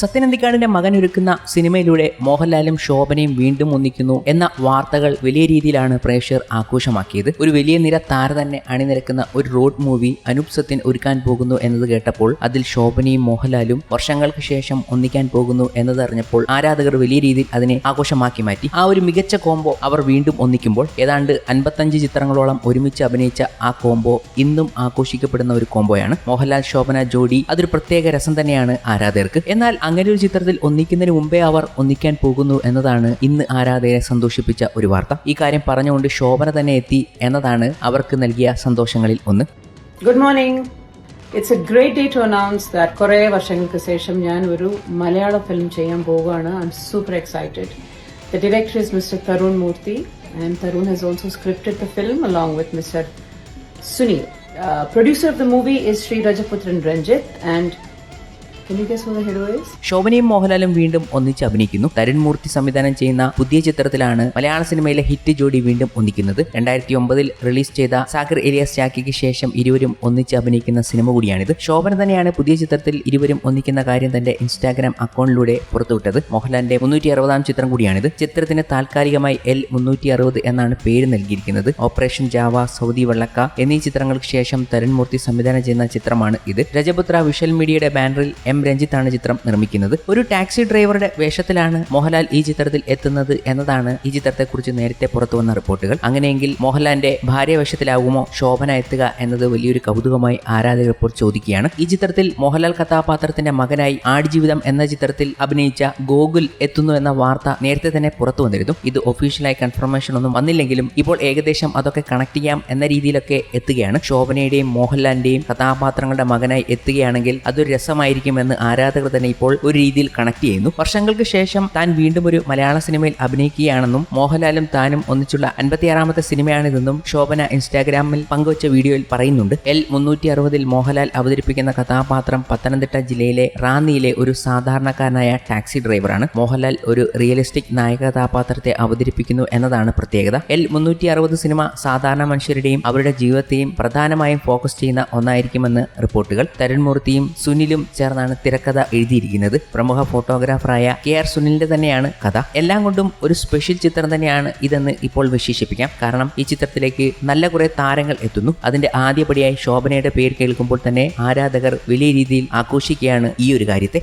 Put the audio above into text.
സത്യനന്ദിക്കാടിന്റെ മകൻ ഒരുക്കുന്ന സിനിമയിലൂടെ മോഹൻലാലും ശോഭനയും വീണ്ടും ഒന്നിക്കുന്നു എന്ന വാർത്തകൾ വലിയ രീതിയിലാണ് പ്രേക്ഷകർ ആഘോഷമാക്കിയത്. ഒരു വലിയ നിര താര തന്നെ അണിനിരക്കുന്ന ഒരു റോഡ് മൂവി അനൂപ് സത്യൻ ഒരുക്കാൻ പോകുന്നു എന്നത് കേട്ടപ്പോൾ അതിൽ ശോഭനയും മോഹൻലാലും വർഷങ്ങൾക്ക് ശേഷം ഒന്നിക്കാൻ പോകുന്നു എന്നതറിഞ്ഞപ്പോൾ ആരാധകർ വലിയ രീതിയിൽ അതിനെ ആഘോഷമാക്കി മാറ്റി. ആ ഒരു മികച്ച കോംബോ അവർ വീണ്ടും ഒന്നിക്കുമ്പോൾ ഏതാണ്ട് അൻപത്തഞ്ച് ചിത്രങ്ങളോളം ഒരുമിച്ച് അഭിനയിച്ച ആ കോംബോ ഇന്നും ആഘോഷിക്കപ്പെടുന്ന ഒരു കോംബോയാണ്. മോഹൻലാൽ ശോഭന ജോഡി അതൊരു പ്രത്യേക രസം തന്നെയാണ് ആരാധകർക്ക്. എന്നാൽ അങ്ങനെ ഒരു ചിത്രത്തിൽ ഒന്നിക്കുന്നതിന് മുമ്പേ അവർ ഒന്നിക്കാൻ പോകുന്നു എന്നതാണ് ഇന്ന് ആരാധകരെ സന്തോഷിപ്പിച്ച ഒരു വാർത്ത. ഈ കാര്യം പറഞ്ഞുകൊണ്ട് ശോഭന തന്നെ എത്തി എന്നതാണ് അവർക്ക് നൽകിയ സന്തോഷങ്ങളിൽ ഒന്ന്. Good morning it's a great day to announce that കുറേ വർഷങ്ങൾക്ക് ശേഷം ഞാൻ ഒരു മലയാള ഫിലിം ചെയ്യാൻ പോവുകയാണ്. I'm super excited the director is mister Tarun Murthy and Tarun has also scripted the film along with mister Sunil producer of the movie is Shri Rajaputhran Ranjith and ശോഭനയും മോഹൻലാലും വീണ്ടും ഒന്നിച്ച് അഭിനയിക്കുന്നു. തരുൺ മൂർത്തി സംവിധാനം ചെയ്യുന്ന പുതിയ ചിത്രത്തിലാണ് മലയാള സിനിമയിലെ ഹിറ്റ് ജോഡി വീണ്ടും ഒന്നിക്കുന്നത്. രണ്ടായിരത്തി ഒമ്പതിൽ റിലീസ് ചെയ്ത സാഗർ ഏരിയാസ് ചാക്കിക്ക് ശേഷം ഇരുവരും ഒന്നിച്ച് അഭിനയിക്കുന്ന സിനിമ കൂടിയാണിത്. ശോഭന തന്നെയാണ് പുതിയ ചിത്രത്തിൽ ഇരുവരും ഒന്നിക്കുന്ന കാര്യം തന്റെ ഇൻസ്റ്റാഗ്രാം അക്കൗണ്ടിലൂടെ പുറത്തുവിട്ടത്. മോഹൻലാലിന്റെ മുന്നൂറ്റി അറുപതാം ചിത്രം കൂടിയാണിത്. ചിത്രത്തിന് താൽക്കാലികമായി എൽ മുന്നൂറ്റി അറുപത് എന്നാണ് പേര് നൽകിയിരിക്കുന്നത്. ഓപ്പറേഷൻ ജാവ സൗദി വെള്ളക്ക എന്നീ ചിത്രങ്ങൾക്ക് ശേഷം തരുൺ മൂർത്തി സംവിധാനം ചെയ്യുന്ന ചിത്രമാണ് ഇത്. രജപുത്ര വിഷ്വൽ മീഡിയയുടെ ബാനറിൽ എം രഞ്ജിത്താണ് ചിത്രം നിർമ്മിക്കുന്നത്. ഒരു ടാക്സി ഡ്രൈവറുടെ വേഷത്തിലാണ് മോഹൻലാൽ ഈ ചിത്രത്തിൽ എത്തുന്നത് എന്നതാണ് ഈ ചിത്രത്തെക്കുറിച്ച് നേരത്തെ പുറത്തു വന്ന റിപ്പോർട്ടുകൾ. അങ്ങനെയെങ്കിൽ മോഹൻലാലിന്റെ ഭാര്യ വേഷത്തിലാകുമോ ശോഭന എത്തുക എന്നത് വലിയൊരു കൗതുകമായി ആരാധകർ ഇപ്പോൾ ചോദിക്കുകയാണ്. ഈ ചിത്രത്തിൽ മോഹൻലാൽ കഥാപാത്രത്തിന്റെ മകനായി ആടുജീവിതം എന്ന ചിത്രത്തിൽ അഭിനയിച്ച ഗോകുൽ എത്തുന്നു എന്ന വാർത്ത നേരത്തെ തന്നെ പുറത്തു വന്നിരുന്നു. ഇത് ഒഫീഷ്യലായി കൺഫർമേഷൻ ഒന്നും വന്നില്ലെങ്കിലും ഇപ്പോൾ ഏകദേശം അതൊക്കെ കണക്ട് ചെയ്യാം എന്ന രീതിയിലൊക്കെ എത്തുകയാണ്. ശോഭനയുടെയും മോഹൻലാലിന്റെയും കഥാപാത്രങ്ങളുടെ മകനായി എത്തുകയാണെങ്കിൽ അതൊരു രസമായിരിക്കുമെന്ന് ആരാധകർ തന്നെ ഇപ്പോൾ ഒരു രീതിയിൽ കണക്ട് ചെയ്യുന്നു. വർഷങ്ങൾക്ക് ശേഷം താൻ വീണ്ടും ഒരു മലയാള സിനിമയിൽ അഭിനയിക്കുകയാണെന്നും മോഹൻലാലും താനും ഒന്നിച്ചുള്ള അൻപത്തിയാറാമത്തെ സിനിമയാണിതെന്നും ശോഭന ഇൻസ്റ്റാഗ്രാമിൽ പങ്കുവച്ച വീഡിയോയിൽ പറയുന്നുണ്ട്. എൽ മുന്നൂറ്റി അറുപതിൽ മോഹൻലാൽ അവതരിപ്പിക്കുന്ന കഥാപാത്രം പത്തനംതിട്ട ജില്ലയിലെ റാന്നിയിലെ ഒരു സാധാരണക്കാരനായ ടാക്സി ഡ്രൈവറാണ്. മോഹൻലാൽ ഒരു റിയലിസ്റ്റിക് നായക കഥാപാത്രത്തെ അവതരിപ്പിക്കുന്നു എന്നതാണ് പ്രത്യേകത. എൽ മുന്നൂറ്റി അറുപത് സിനിമ സാധാരണ മനുഷ്യരുടെയും അവരുടെ ജീവിതത്തെയും പ്രധാനമായും ഫോക്കസ് ചെയ്യുന്ന ഒന്നായിരിക്കുമെന്ന് റിപ്പോർട്ടുകൾ. തരുൺമൂർത്തിയും സുനിലും ചേർന്നാണ് തിരക്കഥ എഴുതിയിരിക്കുന്നത്. പ്രമുഖ ഫോട്ടോഗ്രാഫറായ കെ ആർ സുനിലിന്റെ തന്നെയാണ് കഥ. എല്ലാം കൊണ്ടും ഒരു സ്പെഷ്യൽ ചിത്രം തന്നെയാണ് ഇതെന്ന് ഇപ്പോൾ വിശേഷിപ്പിക്കാം. കാരണം ഈ ചിത്രത്തിലേക്ക് നല്ല കുറെ താരങ്ങൾ എത്തുന്നു. അതിന്റെ ആദ്യപടിയായി ശോഭനയുടെ പേര് കേൾക്കുമ്പോൾ തന്നെ ആരാധകർ വലിയ രീതിയിൽ ആഘോഷിക്കുകയാണ് ഈ ഒരു കാര്യത്തെ.